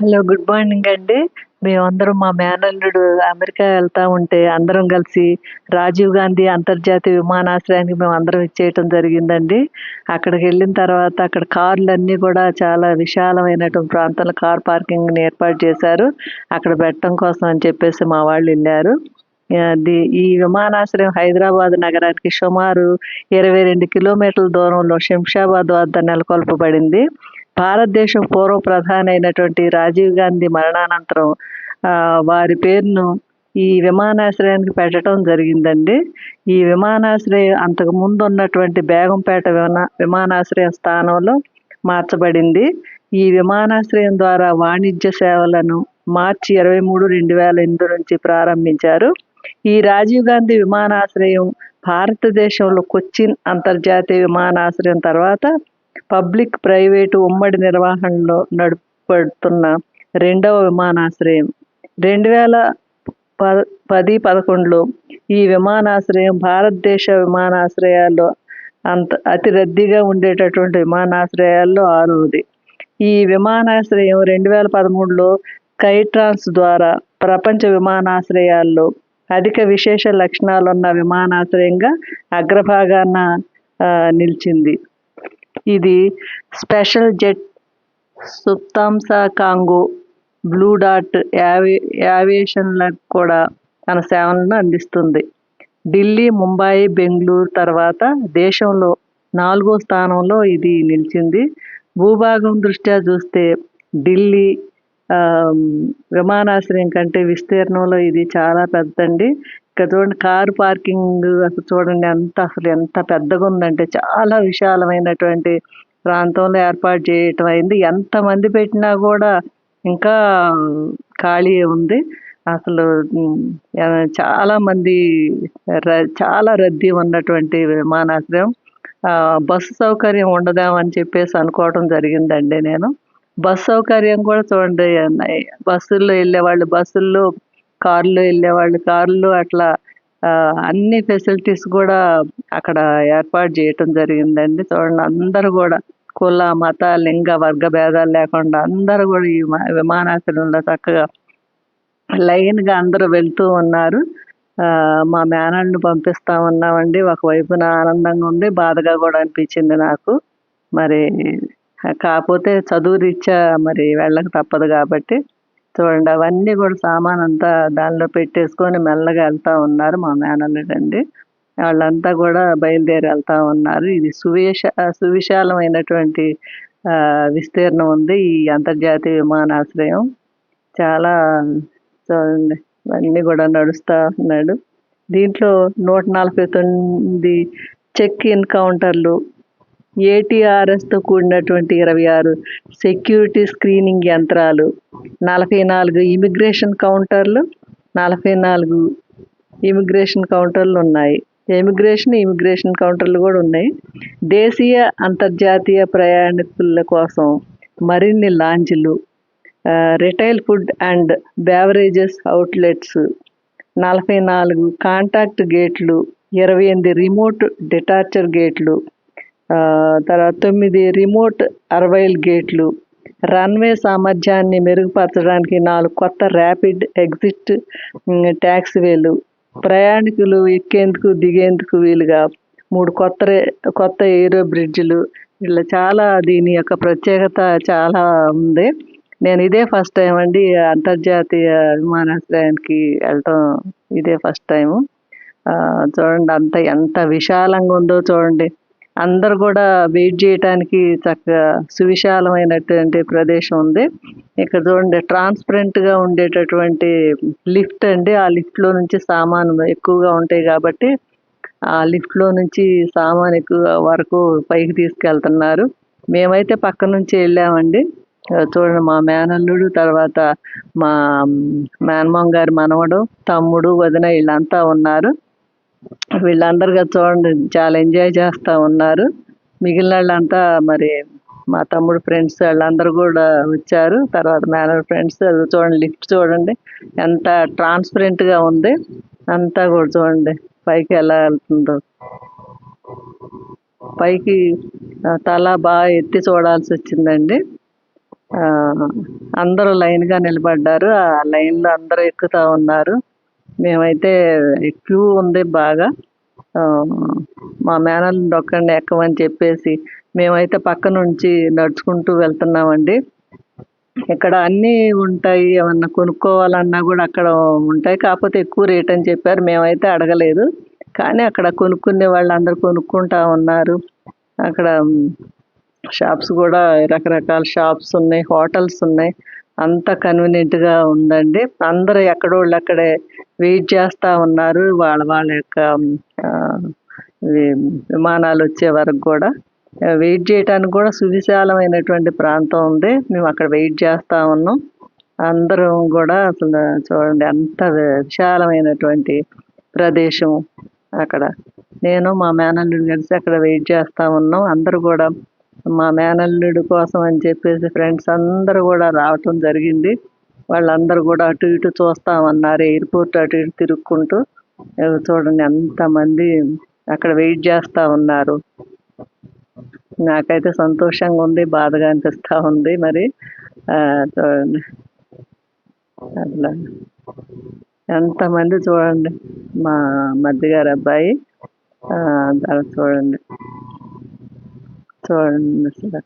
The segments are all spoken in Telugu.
హలో గుడ్ మార్నింగ్ అండి. మేమందరం మా మేనల్లుడు అమెరికా వెళ్తా ఉంటే అందరం కలిసి రాజీవ్ గాంధీ అంతర్జాతీయ విమానాశ్రయానికి మేము అందరం ఇచ్చేయటం జరిగిందండి. అక్కడికి వెళ్ళిన తర్వాత అక్కడ కార్లు అన్నీ కూడా చాలా విశాలమైనటువంటి ప్రాంతంలో కార్ పార్కింగ్ని ఏర్పాటు చేశారు. అక్కడ పెట్టడం కోసం అని చెప్పేసి మా వాళ్ళు వెళ్ళారు. అది ఈ విమానాశ్రయం హైదరాబాద్ నగరానికి సుమారు ఇరవై రెండు కిలోమీటర్ల దూరంలో శంషాబాద్ వద్ద నెలకొల్పబడింది. భారతదేశం పూర్వ ప్రధాని అయినటువంటి రాజీవ్ గాంధీ మరణానంతరం వారి పేరును ఈ విమానాశ్రయానికి పెట్టడం జరిగిందండి. ఈ విమానాశ్రయం అంతకు ముందు ఉన్నటువంటి బేగంపేట విమా విమానాశ్రయం స్థానంలో మార్చబడింది. ఈ విమానాశ్రయం ద్వారా వాణిజ్య సేవలను మార్చి ఇరవై మూడు రెండు వేల ఎనిమిది నుంచి ప్రారంభించారు. ఈ రాజీవ్ గాంధీ విమానాశ్రయం భారతదేశంలో కొచ్చిన్ అంతర్జాతీయ విమానాశ్రయం తర్వాత పబ్లిక్ ప్రైవేటు ఉమ్మడి నిర్వహణలో నడుపడుతున్న రెండవ విమానాశ్రయం. రెండు వేల ప పది పదకొండులో ఈ విమానాశ్రయం భారతదేశ విమానాశ్రయాల్లో అంత అతి రద్దీగా ఉండేటటువంటి విమానాశ్రయాల్లో ఆరవది ఈ విమానాశ్రయం రెండు వేల పదమూడులో కైట్రాన్స్ ద్వారా ప్రపంచ విమానాశ్రయాల్లో అధిక విశేష లక్షణాలున్న విమానాశ్రయంగా అగ్రభాగాన నిలిచింది. ఇది స్పెషల్ జెట్ సుప్తాంసా కాంగో బ్లూ డాట్ యావి యావియేషన్లకు కూడా తన సేవలను అందిస్తుంది. ఢిల్లీ ముంబై బెంగళూరు తర్వాత దేశంలో నాలుగో స్థానంలో ఇది నిలిచింది. భూభాగం దృష్ట్యా చూస్తే ఢిల్లీ విమానాశ్రయం కంటే విస్తీర్ణంలో ఇది చాలా పెద్దండి ఇక్కడ చూడండి కారు పార్కింగ్ అసలు చూడండి ఎంత అసలు ఎంత పెద్దగా ఉందంటే చాలా విశాలమైనటువంటి ప్రాంతంలో ఏర్పాటు చేయటం అయింది. ఎంతమంది పెట్టినా కూడా ఇంకా ఖాళీ ఉంది. అసలు చాలా మంది ర- చాలా రద్దీ ఉన్నటువంటి విమానాశ్రయం. బస్సు సౌకర్యం ఉండదామని చెప్పేసి అనుకోవడం జరిగిందండి నేను. బస్సు సౌకర్యం కూడా చూడండి బస్సుల్లో వెళ్ళే వాళ్ళు బస్సుల్లో కార్లో వెళ్ళేవాళ్ళు. కార్లు అట్లా అన్ని ఫెసిలిటీస్ కూడా అక్కడ ఏర్పాటు చేయటం జరిగిందండి. చూడండి అందరూ కూడా కుల మత లింగ వర్గ భేదాలు లేకుండా అందరూ కూడా ఈ విమానాశ్రయంలో చక్కగా లైన్గా అందరూ వెళ్తూ ఉన్నారు. మా మేనల్ని పంపిస్తా ఉన్నామండి. ఒకవైపున ఆనందంగా ఉంది. బాధగా కూడా అనిపించింది నాకు. మరి కాకపోతే చదువు రీత్యా మరి వెళ్ళక తప్పదు కాబట్టి చూడండి అవన్నీ కూడా సామాన్ అంతా దానిలో పెట్టేసుకొని మెల్లగా వెళ్తా ఉన్నారు మా మేనల్లుడండి వాళ్ళంతా కూడా బయలుదేరి వెళ్తా ఉన్నారు. ఇది సువిశ సువిశాలమైనటువంటి విస్తీర్ణం ఉంది ఈ అంతర్జాతీయ విమానాశ్రయం. చాలా చూడండి అన్నీ కూడా నడుస్తూ ఉన్నాడు. దీంట్లో నూట నలభై తొమ్మిది చెక్ ఇన్ కౌంటర్లు ఏటీఆర్ఎస్తో కూడినటువంటి ఇరవై ఆరు సెక్యూరిటీ స్క్రీనింగ్ యంత్రాలు నలభై నాలుగు ఇమిగ్రేషన్ కౌంటర్లు నలభై నాలుగు ఇమిగ్రేషన్ కౌంటర్లు ఉన్నాయి. ఇమిగ్రేషన్ ఇమిగ్రేషన్ కౌంటర్లు కూడా ఉన్నాయి. దేశీయ అంతర్జాతీయ ప్రయాణికుల కోసం మరిన్ని లాంజ్లు retail food and beverages outlets నలభై నాలుగు కాంటాక్ట్ గేట్లు ఇరవై ఎనిమిది రిమోట్ డిటార్చర్ గేట్లు తర్వాత తొమ్మిది రిమోట్ అర్వైల్ గేట్లు రన్వే సామర్థ్యాన్ని మెరుగుపరచడానికి నాలుగు కొత్త ర్యాపిడ్ ఎగ్జిట్ ట్యాక్సీవేలు ప్రయాణికులు ఎక్కేందుకు దిగేందుకు వీలుగా మూడు కొత్త రే- కొత్త ఏరో బ్రిడ్జ్లు. ఇలా చాలా దీని యొక్క ప్రత్యేకత చాలా ఉంది. నేను ఇదే ఫస్ట్ టైం అండి అంతర్జాతీయ విమానాశ్రయానికి వెళ్ళటం ఇదే ఫస్ట్ టైము. చూడండి అంత ఎంత విశాలంగా ఉందో చూడండి. అందరు కూడా వెయిట్ చేయటానికి చక్కగా సువిశాలమైనటువంటి ప్రదేశం ఉంది. ఇక్కడ చూడండి ట్రాన్స్పరెంట్గా ఉండేటటువంటి లిఫ్ట్ అండి. ఆ లిఫ్ట్లో నుంచి సామాను ఎక్కువగా ఉంటాయి కాబట్టి ఆ లిఫ్ట్లో నుంచి సామాన్ ఎక్కువ వరకు పైకి తీసుకెళ్తున్నారు. మేమైతే పక్క నుంచి వెళ్ళామండి. చూడండి మా మేనల్లుడు తర్వాత మా మేనమామ గారి మనవడు తమ్ముడు వదిన వీళ్ళంతా ఉన్నారు. వీళ్ళందరిగా చూడండి చాలా ఎంజాయ్ చేస్తూ ఉన్నారు. మిగిలిన వాళ్ళంతా మరి మా తమ్ముడు ఫ్రెండ్స్ వాళ్ళందరూ కూడా వచ్చారు. తర్వాత మేనర్ ఫ్రెండ్స్ అది చూడండి లిఫ్ట్ చూడండి ఎంత ట్రాన్స్పరెంట్గా ఉంది అంతా కూడా చూడండి పైకి ఎలా వెళ్తుందో. పైకి తల బాగా ఎత్తి చూడాల్సి వచ్చిందండి. అందరూ లైన్గా నిలబడ్డారు. ఆ లైన్లో అందరూ ఎక్కుతా ఉన్నారు. మేమైతే క్యూ ఉంది బాగా. మా మేనల్ని డొక్కండి ఎక్కమని చెప్పేసి మేమైతే పక్క నుంచి నడుచుకుంటూ వెళ్తున్నామండి. ఇక్కడ అన్నీ ఉంటాయి ఏమన్నా కొనుక్కోవాలన్నా కూడా అక్కడ ఉంటాయి. కాకపోతే ఎక్కువ రేట్ అని చెప్పారు మేమైతే అడగలేదు. కానీ అక్కడ కొనుక్కునే వాళ్ళు కొనుక్కుంటా ఉన్నారు. అక్కడ షాప్స్ కూడా రకరకాల షాప్స్ ఉన్నాయి హోటల్స్ ఉన్నాయి. అంత కన్వీనియంట్గా ఉందండి. అందరూ ఎక్కడోళ్ళు అక్కడే వెయిట్ చేస్తూ ఉన్నారు. వాళ్ళ వాళ్ళ యొక్క విమానాలు వచ్చే వరకు కూడా. వెయిట్ చేయడానికి కూడా సువిశాలమైనటువంటి ప్రాంతం ఉంది. మేము అక్కడ వెయిట్ చేస్తూ ఉన్నాం. అందరం కూడా అసలు చూడండి అంత విశాలమైనటువంటి ప్రదేశం అక్కడ. నేను మా మేనల్లుడు కలిసి అక్కడ వెయిట్ చేస్తూ ఉన్నాం. అందరూ కూడా మా మేనల్లుడు కోసం అని చెప్పేసి ఫ్రెండ్స్ అందరూ కూడా రావటం జరిగింది. వాళ్ళందరూ కూడా అటు ఇటు చూస్తామన్నారు. ఎయిర్పోర్ట్ అటు ఇటు తిరుక్కుంటూ చూడండి ఎంతమంది అక్కడ వెయిట్ చేస్తూ ఉన్నారు. నాకైతే సంతోషంగా ఉంది బాధగా అనిపిస్తూ ఉంది మరి. చూడండి. అట్లా. ఎంతమంది చూడండి మా మధ్యగారు అబ్బాయి. అలా చూడండి. చూడండి అసలు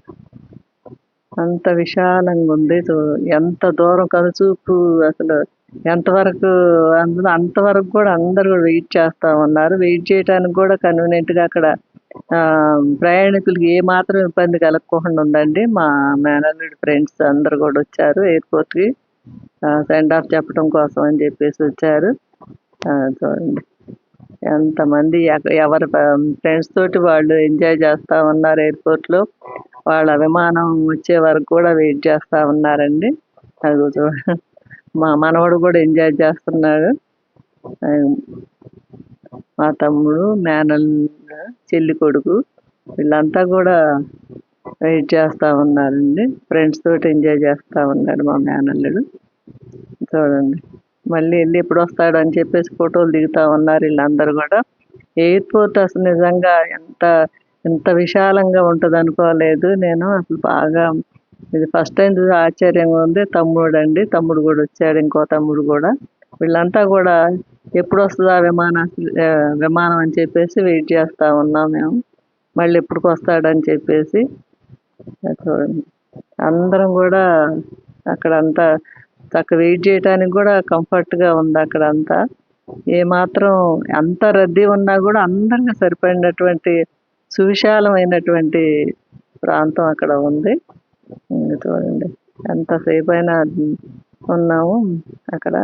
అంత విశాలంగా ఉంది చూ- ఎంత దూరం కనుచూపు అసలు ఎంతవరకు అందులో అంతవరకు కూడా అందరూ వెయిట్ చేస్తూ ఉన్నారు. వెయిట్ చేయడానికి కూడా కన్వీనియంట్గా అక్కడ ప్రయాణికులకి ఏ మాత్రం ఇబ్బంది కలగకుండా ఉందండి మా మేనల్లుడి ఫ్రెండ్స్ అందరు కూడా వచ్చారు ఎయిర్పోర్ట్కి. సెండ్ ఆఫ్ చెప్పడం కోసం అని చెప్పేసి వచ్చారు. చూడండి ఎంతమంది ఎవరి ఫ్రెండ్స్ తోటి వాళ్ళు ఎంజాయ్ చేస్తూ ఉన్నారు ఎయిర్పోర్ట్లో వాళ్ళ విమానం వచ్చే వరకు కూడా వెయిట్ చేస్తూ ఉన్నారండి. అది చూడ మా మనవడు కూడా ఎంజాయ్ చేస్తున్నాడు. మా తమ్ముడు మేనల్ చెల్లి కొడుకు వీళ్ళంతా కూడా వెయిట్ చేస్తూ ఉన్నారండి. ఫ్రెండ్స్ తోటి ఎంజాయ్ చేస్తూ ఉన్నాడు మా మేనల్లుడు. చూడండి. మళ్ళీ వెళ్ళి ఎప్పుడు వస్తాడు అని చెప్పేసి ఫోటోలు దిగుతా ఉన్నారు వీళ్ళందరూ కూడా. ఎయిర్పోర్ట్ అసలు నిజంగా ఎంత ఎంత విశాలంగా ఉంటుంది అనుకోలేదు నేను. అసలు బాగా ఇది ఫస్ట్ టైం చూసి ఆశ్చర్యంగా ఉంది. తమ్ముడు అండి తమ్ముడు కూడా వచ్చాడు ఇంకో తమ్ముడు కూడా. వీళ్ళంతా కూడా ఎప్పుడు వస్తుందా విమాన విమానం అని చెప్పేసి వెయిట్ చేస్తూ ఉన్నాం మేము. మళ్ళీ ఎప్పటికి వస్తాడని చెప్పేసి చూడండి. అందరం కూడా అక్కడ అంతా అక్కడ వెయిట్ చేయడానికి కూడా కంఫర్ట్గా ఉంది అక్కడ అంతా ఏమాత్రం అంత రద్దీ ఉన్నా కూడా అందరికీ సరిపడినటువంటి సువిశాలమైనటువంటి ప్రాంతం అక్కడ ఉంది. చూడండి. ఎంతసేపు అయినా ఉన్నాము అక్కడ.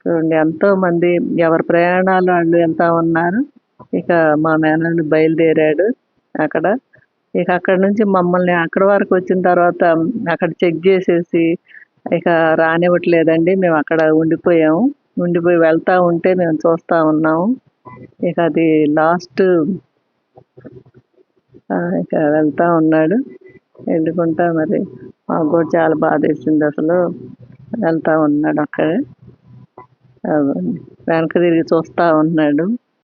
చూడండి ఎంతో మంది ఎవరి ప్రయాణాలు వాళ్ళు వెళ్తా ఉన్నారు. ఇక మా మేనల్ని బయలుదేరాడు అక్కడ. ఇక అక్కడ నుంచి మమ్మల్ని అక్కడ వరకు వచ్చిన తర్వాత అక్కడ చెక్ చేసేసి ఇక రానివ్వట్లేదండి. మేము అక్కడ ఉండిపోయాము. ఉండిపోయి వెళ్తూ ఉంటే మేము చూస్తూ ఉన్నాము. ఇక అది లాస్ట్ ఇక వెళ్తూ ఉన్నాడు. వెళ్ళుకుంటా మరి మాకు కూడా చాలా బాధ వేసింది అసలు. వెళ్తూ ఉన్నాడు అక్కడే. వెనక తిరిగి చూస్తూ ఉన్నాడు.